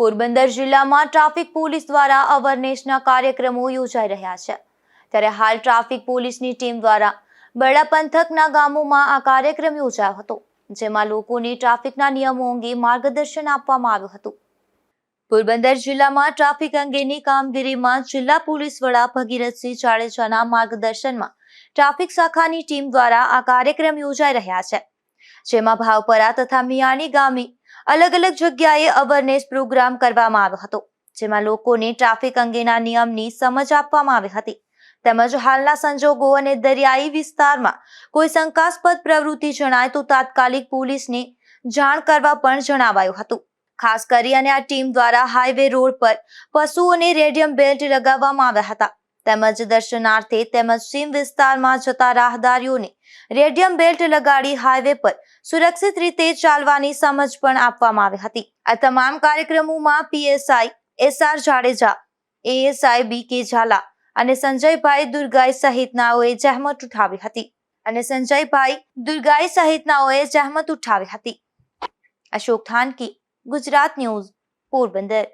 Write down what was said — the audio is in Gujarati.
પોરબંદર જિલ્લામાં ટ્રાફિક પોલીસ દ્વારા અવેરનેસના કાર્યક્રમો યોજાઈ રહ્યા છે. ત્યારે હાલ ટ્રાફિક પોલીસની ટીમ દ્વારા બરડા પંથકના ગામોમાં આ કાર્યક્રમ યોજાયો હતો, જેમાં લોકોને ટ્રાફિકના નિયમો અંગે માર્ગદર્શન આપવામાં આવ્યું હતું. પોરબંદર જિલ્લામાં ટ્રાફિક અંગેની કામગીરીમાં જિલ્લા પોલીસ વડા ભગીરથસિંહ જાડેજાના માર્ગદર્શનમાં ટ્રાફિક શાખાની ટીમ દ્વારા આ કાર્યક્રમ યોજાઈ રહ્યા છે, જેમાં ભાવપરા તથા મિયાણી ગામે અલગ અલગ જગ્યાએ અવેરનેસ પ્રોગ્રામ કરવામાં આવ્યો હતો, જેમાં લોકોને ટ્રાફિક અંગેના નિયમની સમજ આપવામાં આવી હતી. તેમજ હાલના સંજોગો અને દરિયાઈ વિસ્તારમાં કોઈ શંકાસ્પદ પ્રવૃત્તિ જણાય તો તાત્કાલિક પોલીસને જાણ કરવા પણ જણાવાયું હતું. ખાસ કરી અને આ ટીમ દ્વારા હાઈવે રોડ પર પશુઓને રેડિયમ બેલ્ટ લગાવવામાં આવ્યા હતા. તેમજ દર્શનાર્થે તેમજ સીમ વિસ્તારમાં જતા રાહદારીઓને રેડિયમ બેલ્ટ લગાડી હાઈવે પર સુરક્ષિત રીતે ચાલવાની સમજ પણ આપવામાં આવી હતી. આ તમામ કાર્યક્રમોમાં PSI SR Jadeja, ASI B K Zala અને સંજયભાઈ દુર્ગાઈ સહિતનાઓએ જહેમત ઉઠાવી હતી અને સંજયભાઈ દુર્ગાઈ સહિતનાઓએ જહેમત ઉઠાવી હતી. અશોક થાનકી, ગુજરાત ન્યૂઝ, પોરબંદર.